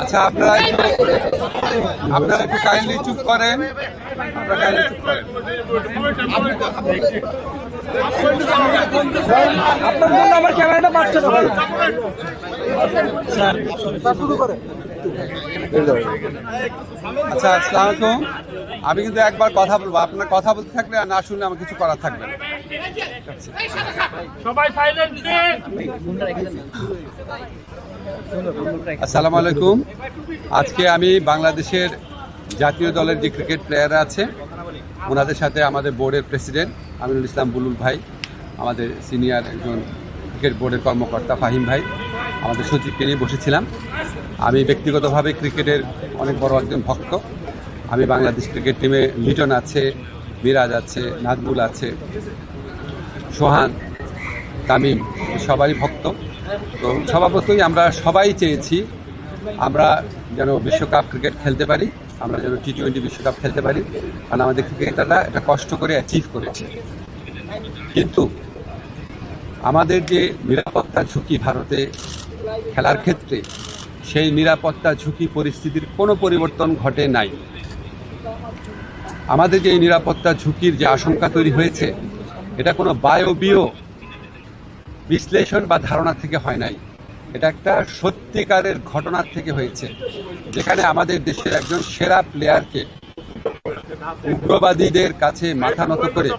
আচ্ছা আপনারা একটু আপনারা একটু কাইন্ডলি চুপ করেন। আপনারা কাইন্ডলি চুপ করেন। আপনার জন্য আমার ক্যামেরাটা পাচ্ছে না। ভাই আচ্ছা আসসালামু আলাইকুম। আমি কিন্তু একবার কথা বলব। আপনার কথা বলতে থাকলে আর না শুনলে আমার কিছু করার থাকবে আসসালামু আলাইকুম। আজকে আমি বাংলাদেশের জাতীয় দলের যে ক্রিকেট প্লেয়াররা আছে ওনাদের সাথে আমাদের বোর্ডের প্রেসিডেন্ট আমিনুল ইসলাম বুলুল ভাই আমাদের সিনিয়র একজন ক্রিকেট বোর্ডের কর্মকর্তা ফাহিম ভাই আমাদের সচিবকে নিয়ে বসেছিলাম। আমি ব্যক্তিগতভাবে ক্রিকেটের অনেক বড় একজন ভক্ত। আমি বাংলাদেশ ক্রিকেট টিমে লিটন আছে, মিরাজ আছে নাজবুল আছে, সোহান, তামিম, সবাই ভক্ত। তো স্বভাবতই আমরা সবাই চেয়েছি আমরা যেন বিশ্বকাপ ক্রিকেট খেলতে পারি, আমরা যেন টি টোয়েন্টি বিশ্বকাপ খেলতে পারি। কারণ আমাদের ক্রিকেটাররা এটা কষ্ট করে অ্যাচিভ করেছে। কিন্তু আমাদের যে নিরাপত্তা ঝুঁকি ভারতে খেলার ক্ষেত্রে সেই নিরাপত্তা ঝুঁকি পরিস্থিতির কোনো পরিবর্তন ঘটে নাই। আমাদের যে নিরাপত্তা ঝুঁকির যে আশঙ্কা তৈরি হয়েছে, এটা কোনো বায়বীয় বিশ্লেষণ বা ধারণা থেকে হয় নাই। এটা একটা সত্যিকারের ঘটনার থেকে হয়েছে, যেখানে আমাদের দেশের একজন সেরা প্লেয়ারকে উগ্রবাদীদের কাছে মাথা নত করে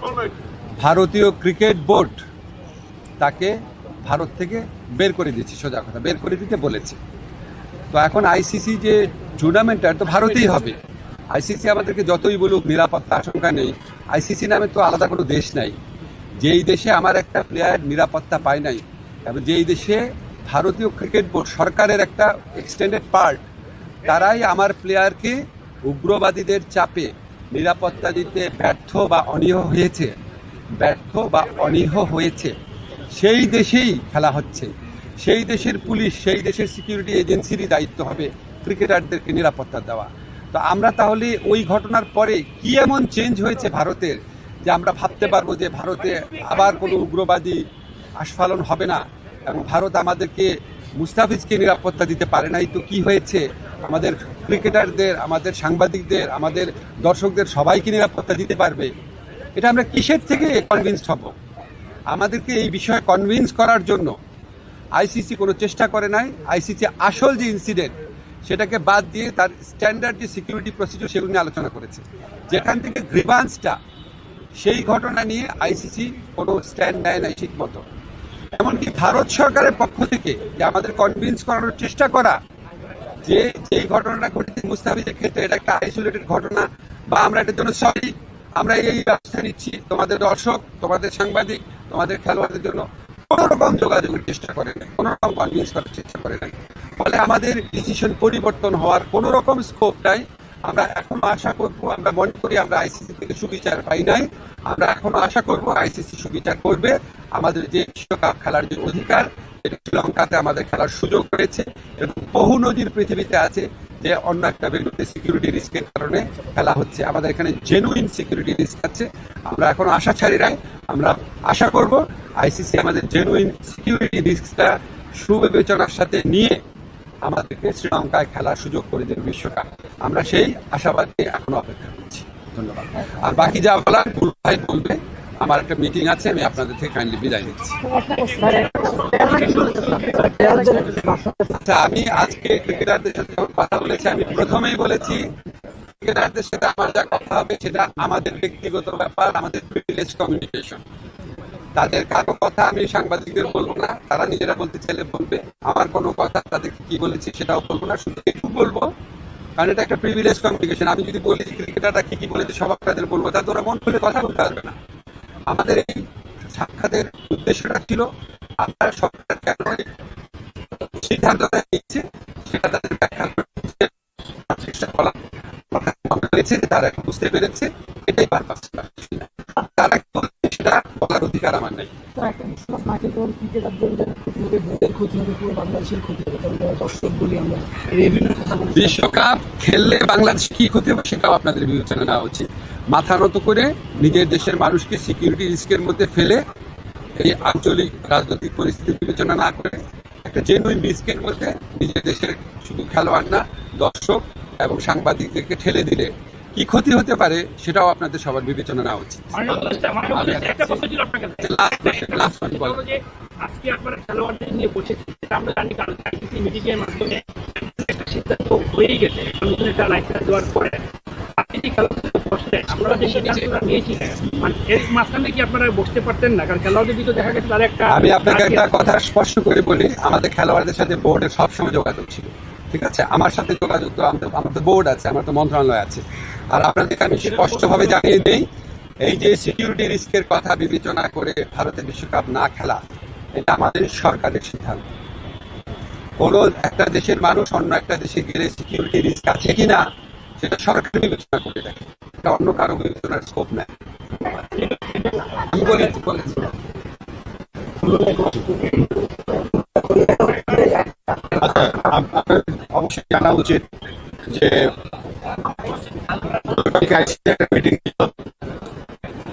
ভারতীয় ক্রিকেট বোর্ড তাকে ভারত থেকে বের করে দিয়েছে, সোজা কথা, বের করে দিতে বলেছে। তো এখন আইসিসি যে টুর্নামেন্টটা তো ভারতেই হবে। আইসিসি আমাদেরকে যতই বলুক, নিরাপত্তা আশঙ্কা নেই। আইসিসি নামে তো আলাদা কোনো দেশ নাই। যেই দেশে আমার একটা প্লেয়ার নিরাপত্তা পায় নাই, এবং যেই দেশে ভারতীয় ক্রিকেট বোর্ড সরকারের একটা এক্সটেন্ডেড পার্ট তারাই আমার প্লেয়ারকে উগ্রবাদীদের চাপে নিরাপত্তা দিতে ব্যর্থ বা অনীহ হয়েছে। ব্যর্থ বা অনীহ হয়েছে। সেই দেশেই খেলা হচ্ছে। সেই দেশের পুলিশ, সেই দেশের সিকিউরিটি এজেন্সিরই দায়িত্ব হবে ক্রিকেটারদেরকে নিরাপত্তা দেওয়া। তো আমরা তাহলে ওই ঘটনার পরে কি এমন চেঞ্জ হয়েছে ভারতের যে আমরা ভাবতে পারব যে ভারতে আবার কোনো উগ্রবাদী আস্ফালন হবে না এবং ভারত আমাদেরকে মুস্তাফিজকে নিরাপত্তা দিতে পারে নাই? তো কি হয়েছে? আমাদের ক্রিকেটারদের আমাদের সাংবাদিকদের, আমাদের দর্শকদের সবাইকে নিরাপত্তা দিতে পারবে? এটা আমরা কিসের থেকে কনভিন্সড হব? আমাদেরকে এই বিষয়ে কনভিন্স করার জন্য আইসিসি কোনো চেষ্টা করে নাই। আইসিসি আসল যে ইনসিডেন্ট সেটাকে বাদ দিয়ে তার স্ট্যান্ডার্ড যে সিকিউরিটি প্রসিডিউর সেগুলো নিয়ে আলোচনা করেছে। যেখান থেকে গ্রিভান্সটা সেই ঘটনা নিয়ে আইসিসি কোনো স্ট্যান্ড নেয় নাই ঠিক মতো এমনকি ভারত সরকারের পক্ষ থেকে যে আমাদের কনভিন্স করানোর চেষ্টা করা, যে যেই ঘটনাটা ঘটেছে মুস্তাফিজের ক্ষেত্রে, এটা একটা আইসোলেটেড ঘটনা বা আমরা এটার জন্য সরি আমরা এই ব্যবস্থা নিচ্ছি। তোমাদের দর্শক, তোমাদের সাংবাদিক, তোমাদের খেলোয়াড়দের জন্য। কোনো রকম যোগাযোগের চেষ্টা করে নাই কোনো রকম কনভিন্স করার চেষ্টা করে নাই। ফলে আমাদের ডিসিশন পরিবর্তন হওয়ার কোনো রকম স্কোপ নাই। আমরা এখনও আশা করব, আমরা মনে করি আমরা আইসিসি থেকে সুবিচার পাই নাই। আমরা এখনও আশা করব আইসিসি সুবিচার করবে। আমাদের যে বিশ্বকাপ খেলার যে অধিকার শ্রীলঙ্কাতে আমাদের খেলার সুযোগ রয়েছে এবং বহু নদীর পৃথিবীতে আছে যে অন্য একটা বেলুতে সিকিউরিটি রিস্কের কারণে খেলা হচ্ছে। আমাদের এখানে জেনুইন সিকিউরিটি রিস্ক আছে। আমরা এখন আশা ছাড়ি নাই। আমরা আশা করব আইসিসি আমাদের জেনুইন সিকিউরিটি রিস্কটা সুবিবেচনার সাথে নিয়ে আমাদেরকে শ্রীলঙ্কায় খেলার সুযোগ করে দেবে বিশ্বকাপ। আমরা সেই আশাবাদ নিয়ে এখনও অপেক্ষা করছি। ধন্যবাদ। আর বাকি যা বলার গুরু ভাই বলবে। আমার একটা মিটিং আছে, আমি আপনাদের থেকে কাইন্ডলি বিদায় নিচ্ছি। আচ্ছা আমি আজকে ক্রিকেটারদের সাথে কথা বলেছি, আমি প্রথমেই বলেছি, ক্রিকেটারদের সাথে আমার যা কথা হবে সেটা আমাদের ব্যক্তিগত ব্যাপার, আমাদের প্রিভিলেজ কমিউনিকেশন তাদের কারও কথা আমি সাংবাদিকদের বলব না। তারা নিজেরা বলতে চাইলে বলবে। আমার কোনো কথা তাদেরকে কি বলেছি সেটাও বলব না, শুধু একটু বলব। কারণ এটা একটা প্রিভিলেজ কমিউনিকেশন আমি যদি বলি ক্রিকেটাররা কি কি বলেছে সবার তাদের বলব। তাদের ওরা মন খুলে কথা বলতে পারবে না। আমাদের এই সাক্ষাতের উদ্দেশ্যটা ছিল আপনারা সরকার কেন সিদ্ধান্তটা নিচ্ছে সেটা তাদের ব্যাখ্যা করতে। চেষ্টা করা তারা বুঝতে পেরেছে এটাই পারপাস তারা কি বলছে সেটা বলার অধিকার আমার নেই একটা বিশ্বকাপ না খেলতে পারে ক্রিকেটারদের হবে ক্ষতি হবে পুরো বাংলাদেশের ক্ষতি হবে। কারণ তারা দর্শক বলি আমরা রেভিনিউ কথা বলি বিশ্বকাপ খেললে বাংলাদেশ কি ক্ষতি হবে সেটাও আপনাদের বিবেচনা নেওয়া উচিত। মাথা নত করে নিজের দেশের মানুষকে সিকিউরিটি রিস্কের মধ্যে ফেলে এই আঞ্চলিক রাজনৈতিক পরিস্থিতি বিবেচনা না করে একটা জেনুইন রিস্কের মধ্যে নিজের দেশের শুধু খেলোয়াড় না, দর্শক এবং সাংবাদিকদেরকে ঠেলে দিলে কি ক্ষতি হতে পারে সেটাও আপনাদের সবার বিবেচনা নেওয়া উচিত। একটা প্রশ্ন ছিল আপনার কাছে। লাস্ট লাস্ট সেটা হলো যে আজকে আপনারা খেলোয়াড়দের নিয়ে বসেছি সেটা আমরা জানি কারণ আইসিসি মিটিং এর মাধ্যমে একটা সিদ্ধান্ত হয়েই গেছে নতুন একটা লাইসেন্স দেওয়ার পরে। আপনি যে খেলোয়াড়দের বসলেন আপনারা যে সিদ্ধান্তটা নিয়েছিলেন মানে এর মাঝখানে কি আপনারা বসতে পারতেন না? কারণ খেলোয়াড়দের দেখা গেছে তার একটা আমি আপনাকে একটা কথা স্পষ্ট করে বলি আমাদের খেলোয়াড়দের সাথে বোর্ডের সবসময় যোগাযোগ ছিল। ঠিক আছে? আমার সাথে যোগাযোগ তো, আমার তো বোর্ড আছে, আমার তো মন্ত্রণালয় আছে। আর আপনাদেরকে আমি স্পষ্টভাবে জানিয়ে দেই, এই যে সিকিউরিটি রিস্কের কথা বিবেচনা করে ভারতের বিশ্বকাপ না খেলা, এটা আমাদের সরকারের সিদ্ধান্ত। কোন একটা দেশের মানুষ অন্য একটা দেশে গেলে সিকিউরিটি রিস্ক আছে কিনা, সেটা সরকার বিবেচনা করে দেখে। এটা অন্য কারও বিবেচনার স্কোপ নেয় আমি বলেছি বলেছি আপনার অবশ্যই জানা উচিত যে একটা মিটিং ছিল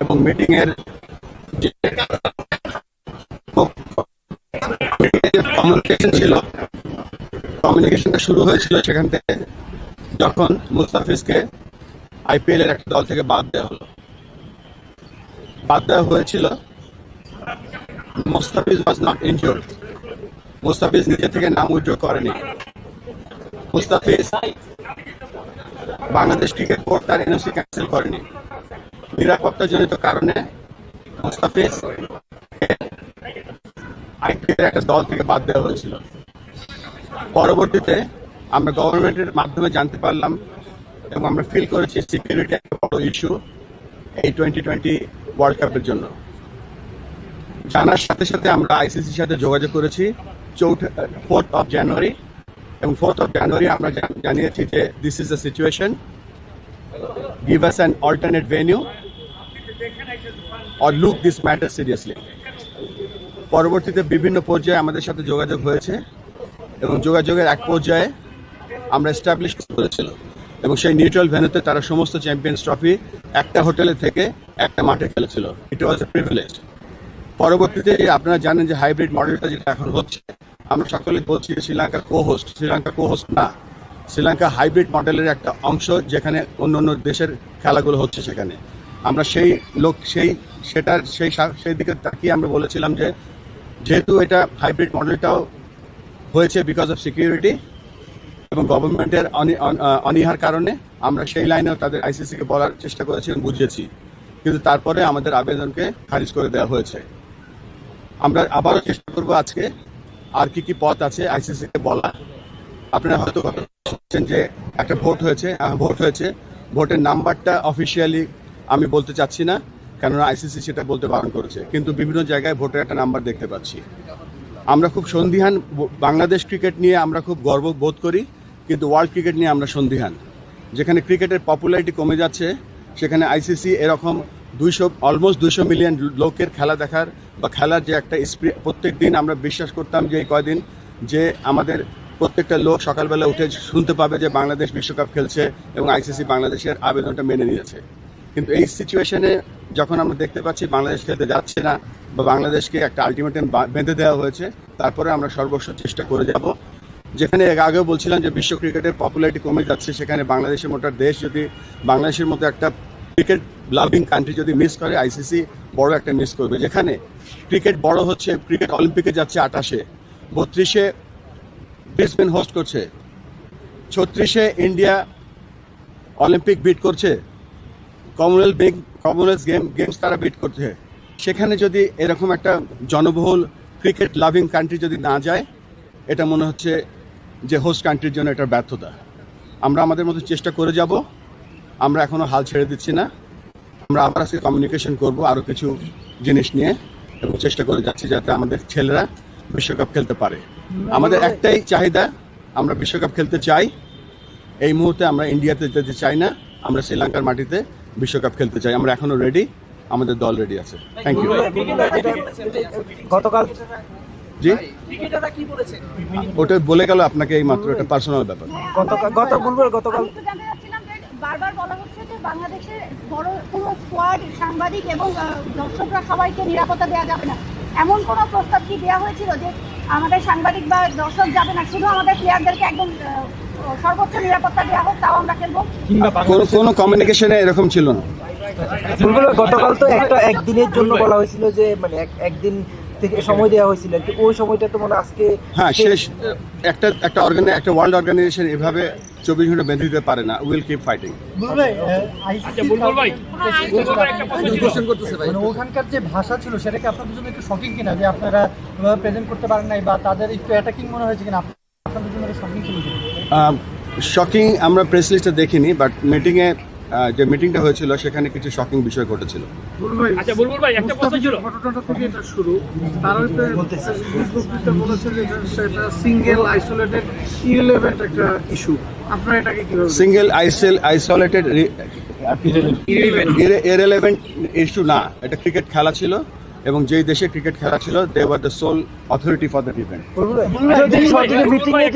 এবং মিটিং এর কমিউনিকেশন ছিল কমিউনিকেশনটা শুরু হয়েছিল সেখান থেকে যখন মুস্তাফিজকে আইপিএল এর একটা দল থেকে বাদ দেওয়া হলো। বাদ দেওয়া হয়েছিল, Mustafiz was not injured Mustafiz নিজে থেকে নাম উইথড্র করেনি। মুস্তাফিজ বাংলাদেশ ক্রিকেট বোর্ড তার এনওসি ক্যান্সেল করেনি। নিরাপত্তাজনিত কারণে মুস্তাফিজ আইপিএল একটা দল থেকে বাদ দেওয়া হয়েছিল। পরবর্তীতে আমরা গভর্নমেন্টের মাধ্যমে জানতে পারলাম এবং আমরা ফিল করেছি সিকিউরিটি একটা বড় ইস্যু এই টোয়েন্টি টোয়েন্টি ওয়ার্ল্ড কাপের জন্য। জানার সাথে সাথে আমরা আইসিসির সাথে যোগাযোগ করেছি। চৌঠ ফোর্থ অফ জানুয়ারি এবং ফোর্থ অফ জানুয়ারি আমরা জানিয়েছি যে this is the situation give us an alternate venue or look this matter seriously পরবর্তীতে বিভিন্ন পর্যায়ে আমাদের সাথে যোগাযোগ হয়েছে এবং যোগাযোগের এক পর্যায়ে আমরা এস্টাবলিশ করেছিল এবং সেই নিউট্রাল ভেন্যুতে তারা সমস্ত চ্যাম্পিয়ন্স ট্রফি একটা হোটেলে থেকে একটা মাঠে খেলেছিল। ইট ওয়াজ এ প্রিভিলেজ পরবর্তীতে আপনারা জানেন যে হাইব্রিড মডেলটা যেটা এখন হচ্ছে, আমরা সকলে বলছি Sri Lanka co host Sri Lanka co host না, শ্রীলঙ্কা হাইব্রিড মডেলের একটা অংশ যেখানে অন্য অন্য দেশের খেলাগুলো হচ্ছে সেখানে। আমরা সেই লোক, সেই, সেটার, সেই সেই দিকে তাকিয়ে আমরা বলেছিলাম যে, যেহেতু এটা হাইব্রিড মডেলটাও হয়েছে বিকজ অফ সিকিউরিটি এবং গভর্নমেন্টের অনি- অনীহার কারণে, আমরা সেই লাইনেও তাদের আইসিসিকে বলার চেষ্টা করেছি এবং বুঝিয়েছি। কিন্তু তারপরে আমাদের আবেদনকে খারিজ করে দেওয়া হয়েছে। আমরা আবারও চেষ্টা করব আজকে আর কি কি পথ আছে আইসিসি কে বলা। আপনারা হয়তো যে একটা ভোট হয়েছে হ্যাঁ, ভোট হয়েছে। ভোটের নাম্বারটা অফিসিয়ালি আমি বলতে চাচ্ছি না কেননা আইসিসি সেটা বলতে বারণ করেছে। কিন্তু বিভিন্ন জায়গায় ভোটের একটা নাম্বার দেখতে পাচ্ছি। আমরা খুব সন্দিহান বাংলাদেশ ক্রিকেট নিয়ে আমরা খুব গর্ব বোধ করি কিন্তু ওয়ার্ল্ড ক্রিকেট নিয়ে আমরা সন্দিহান। যেখানে ক্রিকেটের পপুলারিটি কমে যাচ্ছে সেখানে আইসিসি এরকম দুইশো অলমোস্ট দুইশো মিলিয়ন লোকের খেলা দেখার বা খেলার যে একটা স্প্রি- প্রত্যেক দিন আমরা বিশ্বাস করতাম যে এই কয়দিন যে আমাদের প্রত্যেকটা লোক সকালবেলা উঠে শুনতে পাবে যে বাংলাদেশ বিশ্বকাপ খেলছে এবং আইসিসি বাংলাদেশের আবেদনটা মেনে নিয়েছে। কিন্তু এই সিচুয়েশনে যখন আমরা দেখতে পাচ্ছি বাংলাদেশ খেলতে যাচ্ছে না বা বাংলাদেশকে একটা আলটিমেটাম বেঁধে দেওয়া হয়েছে, তারপরে আমরা সর্বস্ব চেষ্টা করে যাব। যেখানে আগেও বলছিলাম যে বিশ্ব ক্রিকেটের পপুলারিটি কমে যাচ্ছে, সেখানে বাংলাদেশের মতো দেশ যদি বাংলাদেশের মতো একটা ক্রিকেট লাভিং কান্ট্রি যদি মিস করে আইসিসি বড় একটা মিস করবে। যেখানে ক্রিকেট বড় হচ্ছে, ক্রিকেট অলিম্পিকে যাচ্ছে আটাশে বত্রিশে ব্রিসবেন হোস্ট করছে, ছত্রিশে ইন্ডিয়া অলিম্পিক বিট করছে কমনওয়েলথ কমনওয়েলথ গেম গেমস তারা বিট করছে। সেখানে যদি এরকম একটা জনবহুল ক্রিকেট লাভিং কান্ট্রি যদি না যায়, এটা মনে হচ্ছে যে হোস্ট কান্ট্রির জন্য এটা ব্যর্থতা। আমরা আমাদের মতো চেষ্টা করে যাব। আমরা এখনও হাল ছেড়ে দিচ্ছি না। আমরা আবার আজকে কমিউনিকেশন করব আরও কিছু জিনিস নিয়ে এবং চেষ্টা করে যাচ্ছি যাতে আমাদের ছেলেরা বিশ্বকাপ খেলতে পারে। আমাদের একটাই চাহিদা আমরা বিশ্বকাপ খেলতে চাই। এই মুহূর্তে আমরা ইন্ডিয়াতে যেতে চাই না আমরা শ্রীলঙ্কার মাটিতে বিশ্বকাপ খেলতে চাই। আমরা এখনও রেডি আমাদের দল রেডি আছে। থ্যাংক ইউ গতকাল জি? ওটা বলে গেল আপনাকে এই মাত্র একটা পার্সোনাল ব্যাপার। গতকাল গত গতকাল বারবার বলা হচ্ছে যে বাংলাদেশের বড় পুরো স্কোয়াড সাংবাদিক এবং দর্শকরা সবাইকে নিরাপত্তা দেওয়া যাবে না। এমন কোনো প্রস্তাব কি দেওয়া হয়েছিল যে আমাদের সাংবাদিক বা দর্শক যাবে না? শুধু আমাদের প্লেয়ারদেরকে একদম সর্বোচ্চ নিরাপত্তা দেওয়া হোক তাও আমরা খেলব। কোনো কোনো কমিউনিকেশনে এরকম ছিল না? গতকাল তো একটা একদিনের জন্য বলা হয়েছিল যে মানে এক- একদিন থেকে সময় দেওয়া হয়েছিল। কি ওই সময়টা তো মানে আজকে হ্যাঁ শেষ একটা একটা অর্গানে একটা ওয়ার্ল্ড অর্গানাইজেশন এভাবে চব্বিশ ঘণ্টা বেঁধে দিতে পারে না। উইল কিপ ফাইটিং আচ্ছা। মানে ওখানকার যে ভাষা ছিল সেটাকে আপনাদের জন্য একটু শকিং কিনা? যে আপনারা প্রেজেন্ট করতে পারেন নাই বা তাদের একটু অ্যাটাকিং মনে হয়েছে কিনা? আপনাদের জন্য শকিং ছিল শকিং আমরা প্রেস লিস্টে দেখিনি বাট মিটিংয়ে যে মিটিংটা হয়েছিল সেখানে কিছু শকিং বিষয় ঘটেছিল। আচ্ছা বুলবুল ভাই একটা প্রশ্ন ছিল। ঘটনাটা থেকে এটা শুরু। তার ফেসবুকটা বলেছে যে সেটা সিঙ্গেল আইসোলেটেড ইরেলেভেন্ট একটা ইস্যু আপনারা এটাকে কীভাবে সিঙ্গেল আইসেল আইসোলেটেড ইরেলেভেন্ট ইস্যু না। এটা ক্রিকেট খেলা ছিল। এবং যেই দেশে ক্রিকেট খেলা ছিল they were the sole authority for that event meeting A